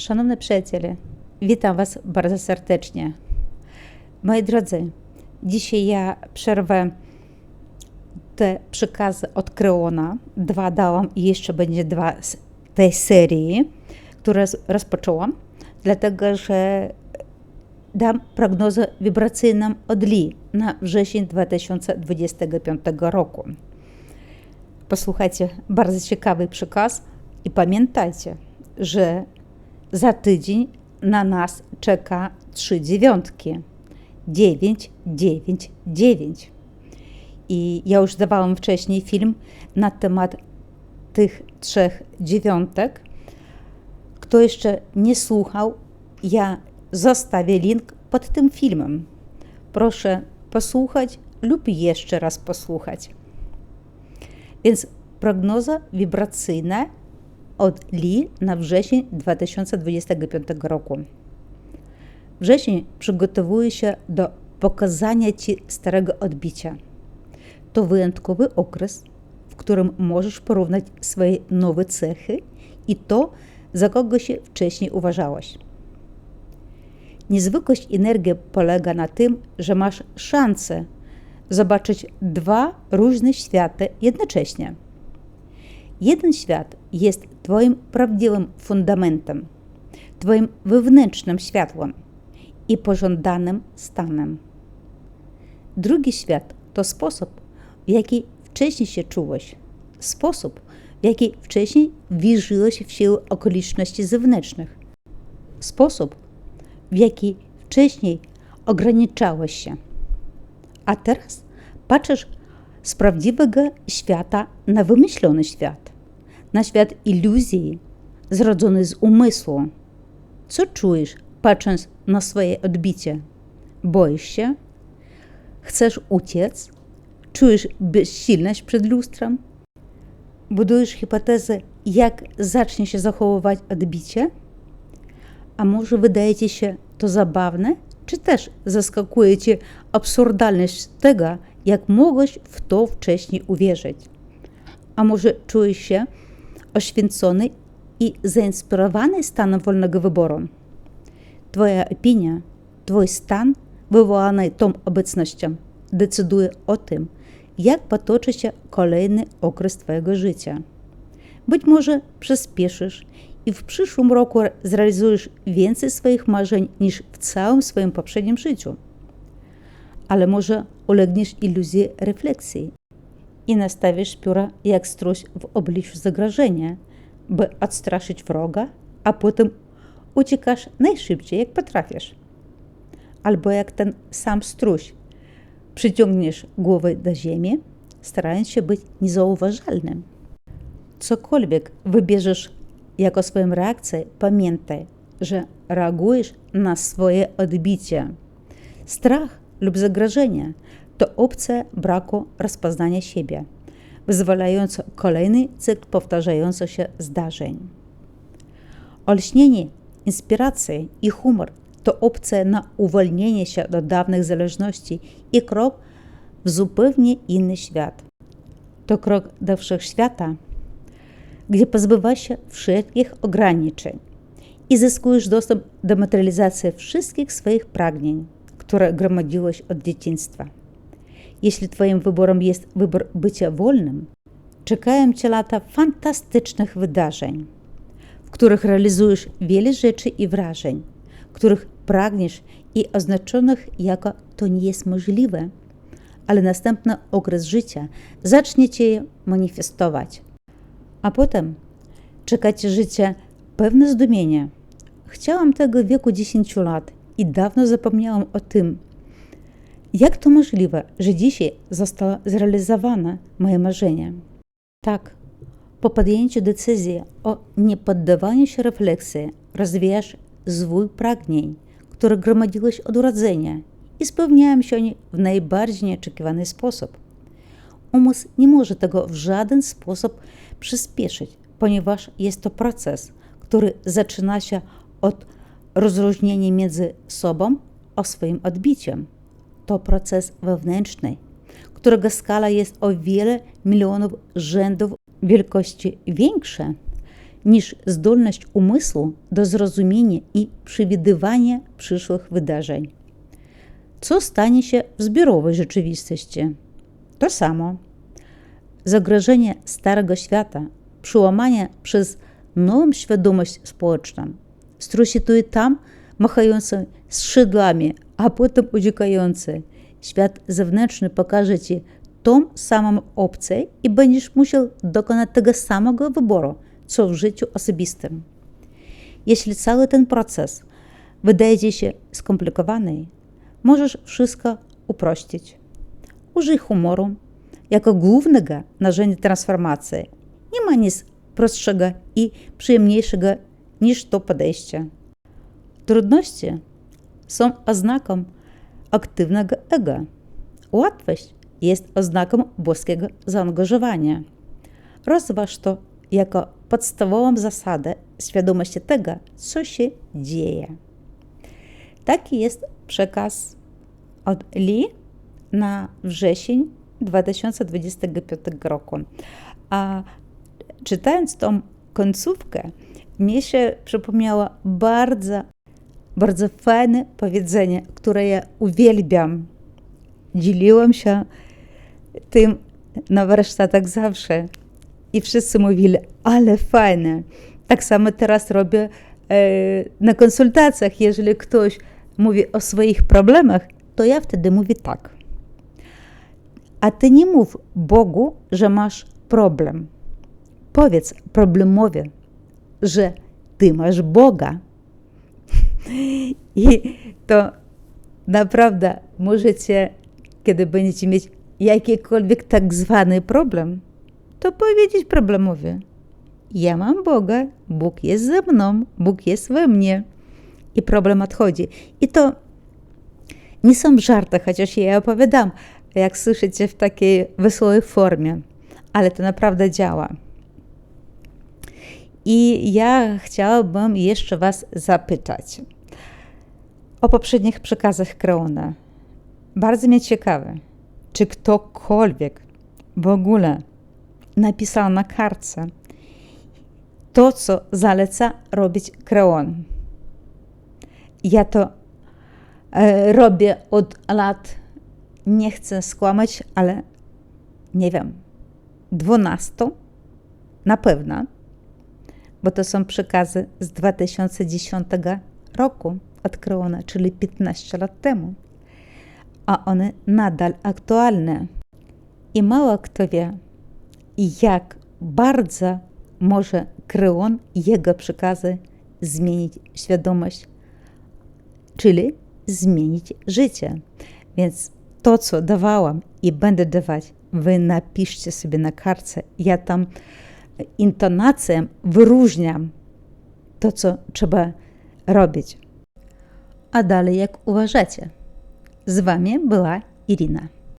Szanowni przyjaciele, witam Was bardzo serdecznie. Moi drodzy, dzisiaj ja przerwę te przekazy od Kreona. Dwa dałam i jeszcze będzie dwa z tej serii, które rozpoczęłam, dlatego że dam prognozę wibracyjną od Li na wrzesień 2025 roku. Posłuchajcie, bardzo ciekawy przekaz i pamiętajcie, że za tydzień na nas czeka trzy dziewiątki. 9, 9, 9. I ja już dawałam wcześniej film na temat tych trzech dziewiątek. Kto jeszcze nie słuchał, ja zostawię link pod tym filmem. Proszę posłuchać lub jeszcze raz posłuchać. Więc prognoza wibracyjna od Li na wrzesień 2025 roku. Wrzesień przygotowuje się do pokazania Ci starego odbicia. To wyjątkowy okres, w którym możesz porównać swoje nowe cechy i to, za kogo się wcześniej uważałaś. Niezwykłość energii polega na tym, że masz szansę zobaczyć dwa różne światy jednocześnie. Jeden świat jest Twoim prawdziwym fundamentem, Twoim wewnętrznym światłem i pożądanym stanem. Drugi świat to sposób, w jaki wcześniej się czułeś, sposób, w jaki wcześniej wierzyłeś w siłę okoliczności zewnętrznych, sposób, w jaki wcześniej ograniczałeś się. A teraz patrzysz z prawdziwego świata na wymyślony świat, na świat iluzji, zrodzony z umysłu. Co czujesz, patrząc na swoje odbicie? Boisz się? Chcesz uciec? Czujesz bezsilność przed lustrem? Budujesz hipotezę, jak zacznie się zachowywać odbicie? A może wydaje ci się to zabawne, czy też zaskakuje cię absurdalność tego, jak mogłeś w to wcześniej uwierzyć? A może czujesz się oświęcony i zainspirowany stanem wolnego wyboru? Twoja opinia, Twój stan wywołany tą obecnością decyduje o tym, jak potoczy się kolejny okres Twojego życia. Być może przyspieszysz i w przyszłym roku zrealizujesz więcej swoich marzeń niż w całym swoim poprzednim życiu. Ale może ulegniesz iluzji refleksji i nastawisz pióra jak struś w obliczu zagrożenia, by odstraszyć wroga, a potem uciekasz najszybciej jak potrafisz. Albo jak ten sam struś, przyciągniesz głowę do ziemi, starając się być niezauważalnym. Cokolwiek wybierzesz jako swoją reakcję, pamiętaj, że reagujesz na swoje odbicie. Strach lub zagrożenie to opcja braku rozpoznania siebie, wyzwalająca kolejny cykl powtarzających się zdarzeń. Olśnienie, inspiracja i humor to opcja na uwolnienie się do dawnych zależności i krok w zupełnie inny świat. To krok do wszechświata, gdzie pozbywasz się wszelkich ograniczeń i zyskujesz dostęp do materializacji wszystkich swoich pragnień, które gromadziłeś od dzieciństwa. Jeśli Twoim wyborem jest wybór bycia wolnym, czekają Cię lata fantastycznych wydarzeń, w których realizujesz wiele rzeczy i wrażeń, których pragniesz i oznaczonych jako to nie jest możliwe, ale następny okres życia zacznie Cię je manifestować. A potem czeka Cię życie pewne zdumienie. Chciałam tego w wieku 10 lat i dawno zapomniałam o tym, jak to możliwe, że dzisiaj zostało zrealizowane moje marzenie? Tak, po podjęciu decyzji o niepoddawaniu się refleksji rozwijasz zwój pragnień, które gromadziłeś od urodzenia i spełniają się one w najbardziej nieoczekiwany sposób. Umysł nie może tego w żaden sposób przyspieszyć, ponieważ jest to proces, który zaczyna się od rozróżnienia między sobą a swoim odbiciem to proces wewnętrzny, którego skala jest o wiele milionów rzędów wielkości większa niż zdolność umysłu do zrozumienia i przewidywania przyszłych wydarzeń. Co stanie się w zbiorowej rzeczywistości? To samo. Zagrożenie Starego Świata, przełamanie przez nową świadomość społeczną, strusituje tam machające skrzydłami, a potem uciekające. Świat zewnętrzny pokaże Ci tą samą opcję i będziesz musiał dokonać tego samego wyboru, co w życiu osobistym. Jeśli cały ten proces wydaje Ci się skomplikowany, możesz wszystko uprościć. Użyj humoru jako głównego narzędzia transformacji. Nie ma nic prostszego i przyjemniejszego niż to podejście. Trudności są oznaką aktywnego ego. Łatwość jest oznaką boskiego zaangażowania. Rozważ to jako podstawową zasadę świadomości tego, co się dzieje. Taki jest przekaz od Lee na wrzesień 2025 roku. A czytając tą końcówkę, mi się przypomniało bardzo, bardzo fajne powiedzenie, które ja uwielbiam. Dzieliłam się tym na warsztatach zawsze i wszyscy mówili, ale fajne. Tak samo teraz robię e, na konsultacjach, jeżeli ktoś mówi o swoich problemach, to ja wtedy mówię tak. A ty nie mów Bogu, że masz problem. Powiedz problemowi, że ty masz Boga. I to naprawdę możecie, kiedy będziecie mieć jakikolwiek tak zwany problem, to powiedzieć problemowi: Ja mam Boga, Bóg jest ze mną, Bóg jest we mnie. I problem odchodzi. I to nie są żarty, chociaż ja je opowiadam, jak słyszycie, w takiej wesołej formie, ale to naprawdę działa. I ja chciałabym jeszcze Was zapytać o poprzednich przekazach Kreona. Bardzo mnie ciekawe, czy ktokolwiek w ogóle napisał na kartce to, co zaleca robić Kreon. Ja to e, robię od lat, nie chcę skłamać, ale nie wiem, 12 na pewno, bo to są przekazy z 2010 roku Kreona, czyli 15 lat temu, a one nadal aktualne. I mało kto wie, jak bardzo może Kreon jego przekazy zmienić świadomość, czyli zmienić życie. Więc to, co dawałam i będę dawać, wy napiszcie sobie na kartce. Ja tam intonacją wyróżniam to, co trzeba robić. A dalej, jak uważacie? Z wami była Irina.